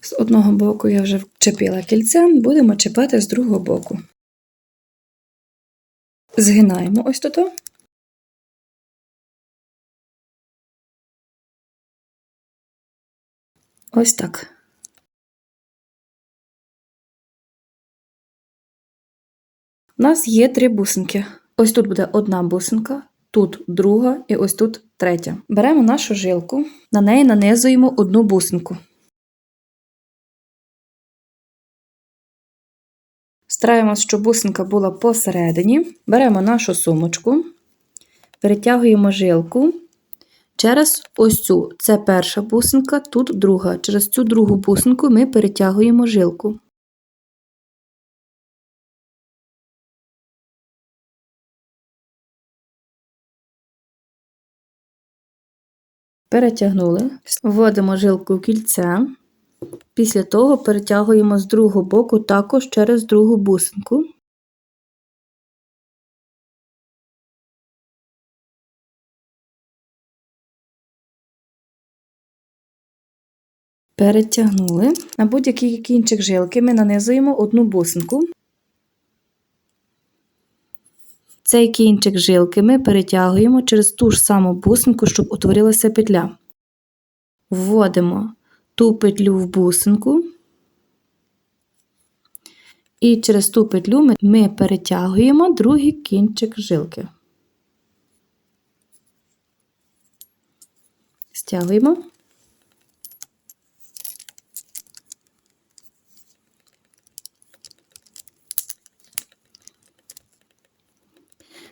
З одного боку я вже вчепила кільце, будемо чіпати з другого боку. Згинаємо ось тут. Ось так. У нас є три бусинки. Ось тут буде одна бусинка, тут друга і ось тут третя. Беремо нашу жилку, на неї нанизуємо одну бусинку. Стараємось, щоб бусинка була посередині. Беремо нашу сумочку, перетягуємо жилку через ось цю. Це перша бусинка, тут друга. Через цю другу бусинку ми перетягуємо жилку. Перетягнули, вводимо жилку в кільце. Після того перетягуємо з другого боку також через другу бусинку. Перетягнули. На будь-який кінчик жилки ми нанизуємо одну бусинку. Цей кінчик жилки ми перетягуємо через ту ж саму бусинку, щоб утворилася петля. Вводимо ту петлю в бусинку, і через ту петлю ми перетягуємо другий кінчик жилки. Стягуємо.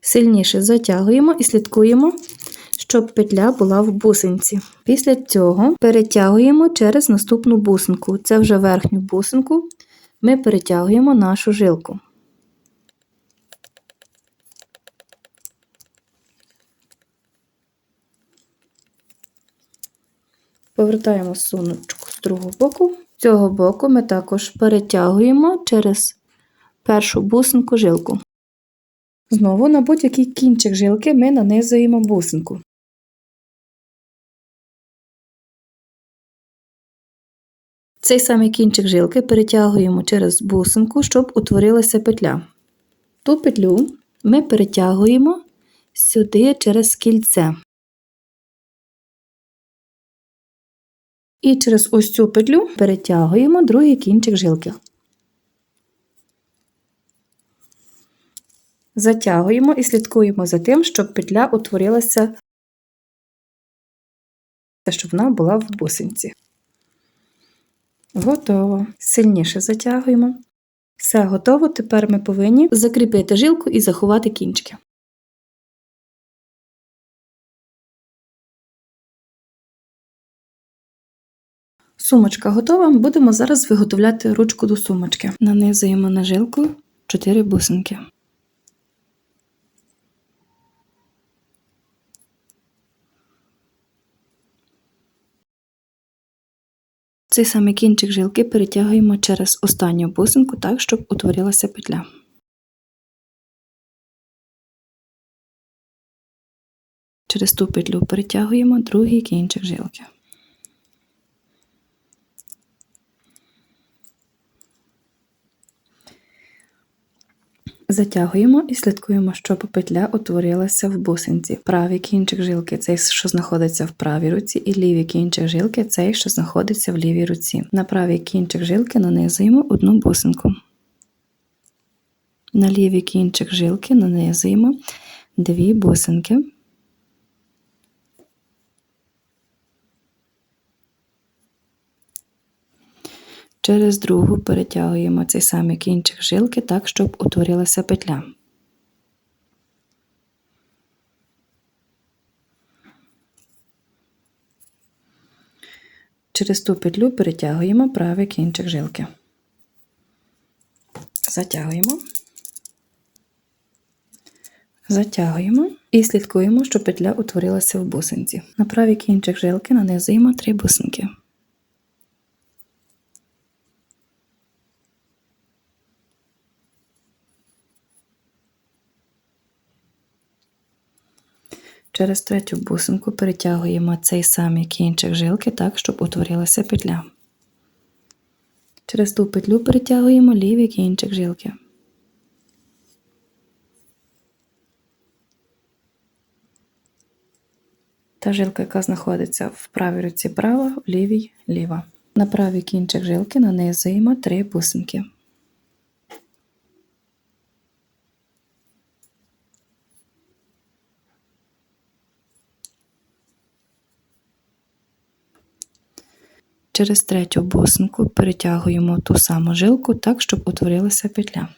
Сильніше затягуємо і слідкуємо, щоб петля була в бусинці. Після цього перетягуємо через наступну бусинку. Це вже верхню бусинку. Ми перетягуємо нашу жилку. Повертаємо сумочку з другого боку. З цього боку ми також перетягуємо через першу бусинку жилку. Знову на будь-який кінчик жилки ми нанизуємо бусинку. Цей самий кінчик жилки перетягуємо через бусинку, щоб утворилася петля. Ту петлю ми перетягуємо сюди через кільце. І через ось цю петлю перетягуємо другий кінчик жилки. Затягуємо і слідкуємо за тим, щоб петля утворилася, щоб вона була в бусинці. Готово. Сильніше затягуємо. Все готово. Тепер ми повинні закріпити жилку і заховати кінчики. Сумочка готова. Будемо зараз виготовляти ручку до сумочки. Нанизуємо на жилку 4 бусинки. Цей самий кінчик жилки перетягуємо через останню бусинку так, щоб утворилася петля. Через ту петлю перетягуємо другий кінчик жилки. Затягуємо і слідкуємо, щоб петля утворилася в бусинці. Правий кінчик жилки цей, що знаходиться в правій руці, і лівий кінчик жилки цей, що знаходиться в лівій руці. На правий кінчик жилки нанизуємо одну бусинку. На лівий кінчик жилки нанизуємо дві бусинки. Через другу перетягуємо цей самий кінчик жилки так, щоб утворилася петля. Через ту петлю перетягуємо правий кінчик жилки. Затягуємо, затягуємо і слідкуємо, щоб петля утворилася в бусинці. На правий кінчик жилки нанизуємо три бусинки. Через третю бусинку перетягуємо цей самий кінчик жилки так, щоб утворилася петля. Через ту петлю перетягуємо лівий кінчик жилки. Та жилка, яка знаходиться в правій руці права, в лівій ліва. На правий кінчик жилки нанизуємо три бусинки. Через третю бусинку перетягуємо ту саму жилку так, щоб утворилася петля.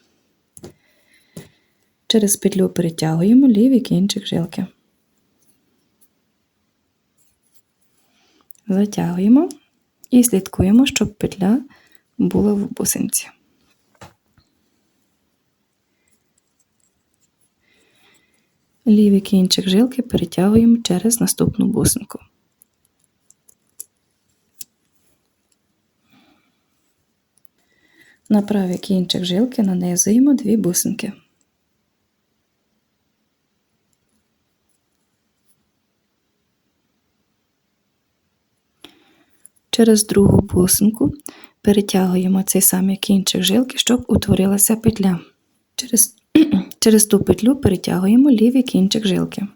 Через петлю перетягуємо лівий кінчик жилки. Затягуємо і слідкуємо, щоб петля була в бусинці. Лівий кінчик жилки перетягуємо через наступну бусинку. На правий кінчик жилки нанизуємо дві бусинки. Через другу бусинку перетягуємо цей самий кінчик жилки, щоб утворилася петля. Через, через ту петлю перетягуємо лівий кінчик жилки.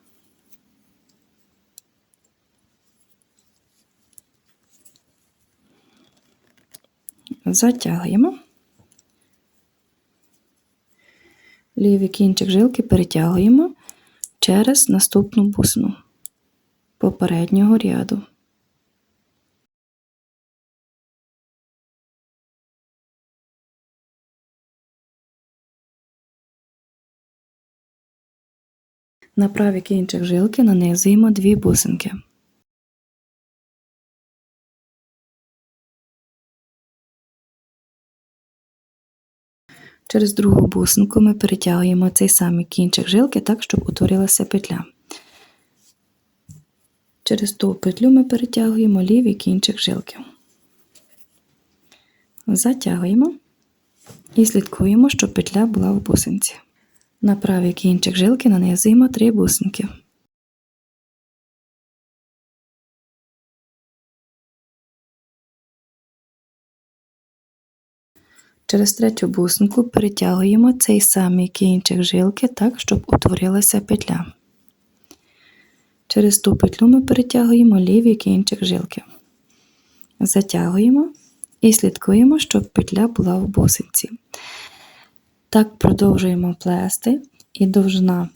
Затягуємо. Лівий кінчик жилки перетягуємо через наступну бусину попереднього ряду. На правий кінчик жилки нанизуємо дві бусинки. Через другу бусинку ми перетягуємо цей самий кінчик жилки так, щоб утворилася петля. Через ту петлю ми перетягуємо лівий кінчик жилки. Затягуємо і слідкуємо, щоб петля була в бусинці. На правий кінчик жилки нанизуємо три бусинки. Через третю бусинку перетягуємо цей самий кінчик жилки так, щоб утворилася петля. Через ту петлю ми перетягуємо лівий кінчик жилки. Затягуємо і слідкуємо, щоб петля була в бусинці. Так продовжуємо плести, і довжина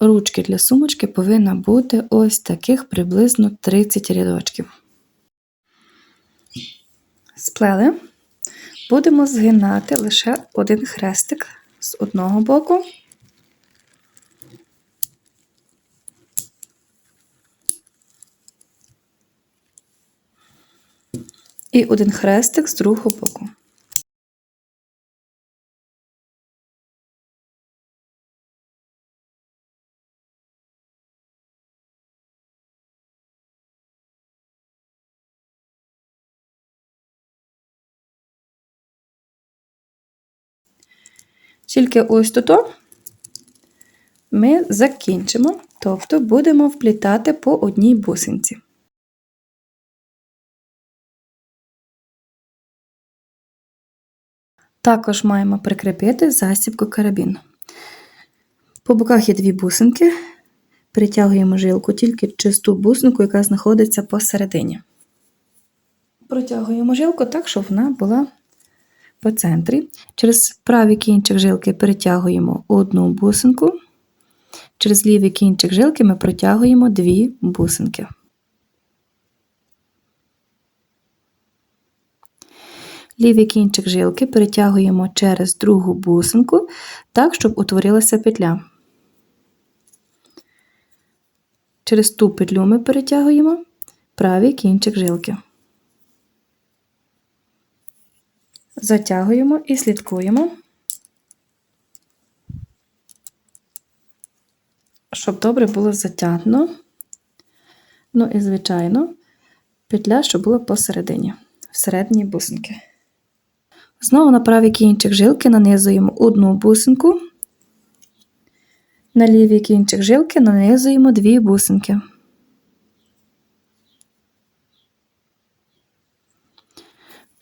ручки для сумочки повинна бути ось таких приблизно 30 рядочків. Сплели. Будемо згинати лише один хрестик з одного боку. І один хрестик з другого боку. Тільки ось тут ми закінчимо, тобто будемо вплітати по одній бусинці. Також маємо прикріпити засібку карабін. По боках є дві бусинки, притягуємо жилку тільки чисту бусинку, яка знаходиться посередині. Протягуємо жилку так, щоб вона була по центрі. Через правий кінчик жилки перетягуємо одну бусинку. Через лівий кінчик жилки ми протягуємо дві бусинки. Лівий кінчик жилки перетягуємо через другу бусинку, так, щоб утворилася петля. Через ту петлю ми перетягуємо правий кінчик жилки. Затягуємо і слідкуємо, щоб добре було затягнено. Ну і, звичайно, петля, щоб була посередині, всередині бусинки. Знову на правий кінчик жилки нанизуємо одну бусинку, на лівий кінчик жилки нанизуємо дві бусинки.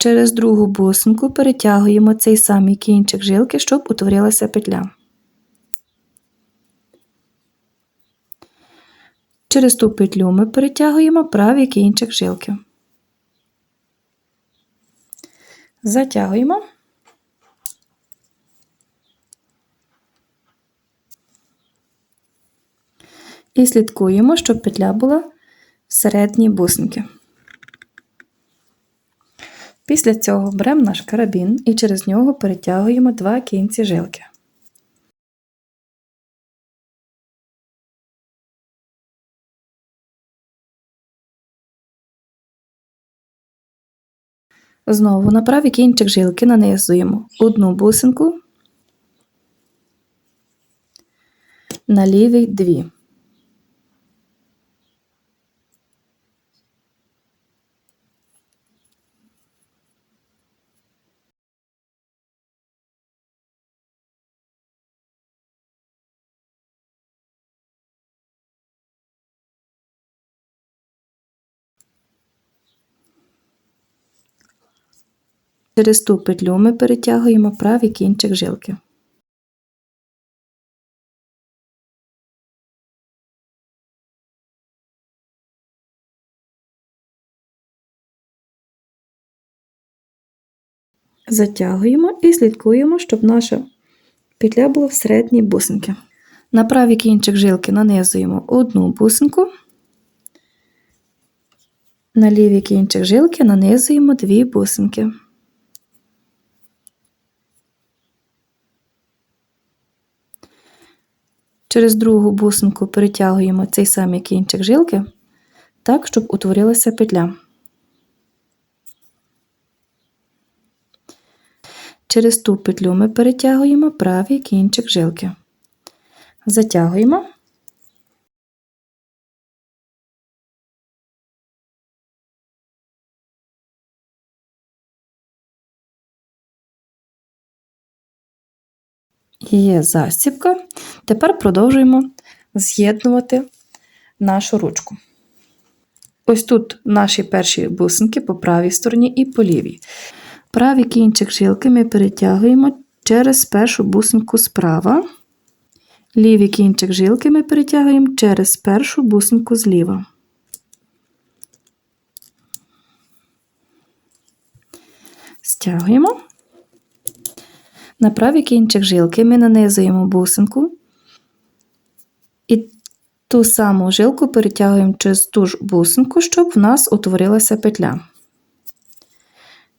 Через другу бусинку перетягуємо цей самий кінчик жилки, щоб утворилася петля. Через ту петлю ми перетягуємо правий кінчик жилки. Затягуємо. І слідкуємо, щоб петля була в середній бусинки. Після цього беремо наш карабін і через нього перетягуємо два кінці жилки. Знову на правий кінчик жилки нанизуємо одну бусинку, на лівий дві. Через ту петлю ми перетягуємо правий кінчик жилки. Затягуємо і слідкуємо, щоб наша петля була в середній бусинки. На правий кінчик жилки нанизуємо одну бусинку, на лівий кінчик жилки нанизуємо дві бусинки. Через другу бусинку перетягуємо цей самий кінчик жилки так, щоб утворилася петля. Через ту петлю ми перетягуємо правий кінчик жилки. Затягуємо. Є застібка. Тепер продовжуємо з'єднувати нашу ручку. Ось тут наші перші бусинки по правій стороні і по лівій. Правий кінчик жилки ми перетягуємо через першу бусинку справа. Лівий кінчик жилки ми перетягуємо через першу бусинку зліва. Стягуємо. На правий кінчик жилки ми нанизуємо бусинку і ту саму жилку перетягуємо через ту ж бусинку, щоб в нас утворилася петля.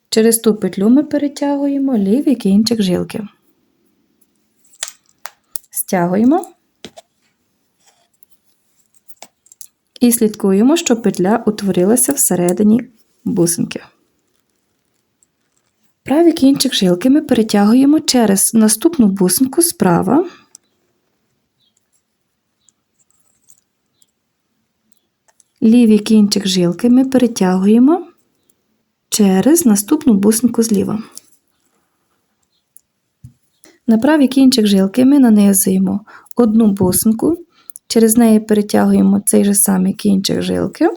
Через ту петлю ми перетягуємо лівий кінчик жилки. Стягуємо і слідкуємо, щоб петля утворилася всередині бусинки. Правий кінчик жилки ми перетягуємо через наступну бусинку справа. Лівий кінчик жилки ми перетягуємо через наступну бусинку зліва. На правий кінчик жилки ми нанизуємо одну бусинку, через неї перетягуємо цей же самий кінчик жилки,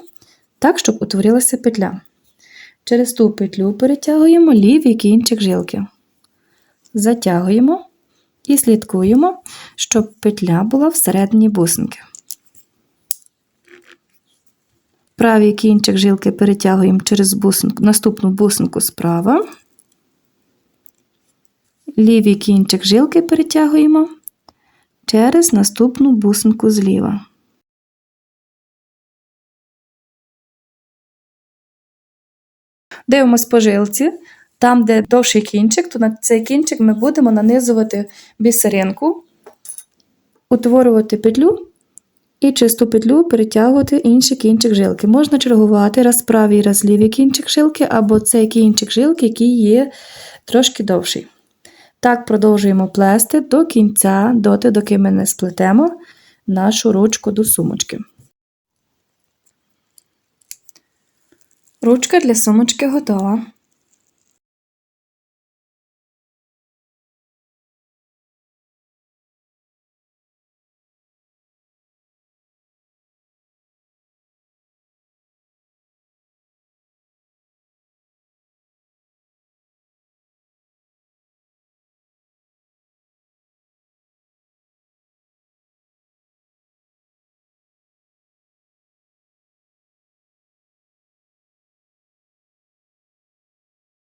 так, щоб утворилася петля. Через ту петлю перетягуємо лівий кінчик жилки. Затягуємо і слідкуємо, щоб петля була всередині бусинки. Правий кінчик жилки перетягуємо через бусинку, наступну бусинку справа. Лівий кінчик жилки перетягуємо через наступну бусинку зліва. Дивимось по жилці. Там, де довший кінчик, то на цей кінчик ми будемо нанизувати бісеринку, утворювати петлю і чисту петлю перетягувати інший кінчик жилки. Можна чергувати раз правий, раз лівий кінчик жилки, або цей кінчик жилки, який є трошки довший. Так продовжуємо плести до кінця, доти, доки ми не сплетемо нашу ручку до сумочки. Ручка для сумочки готова.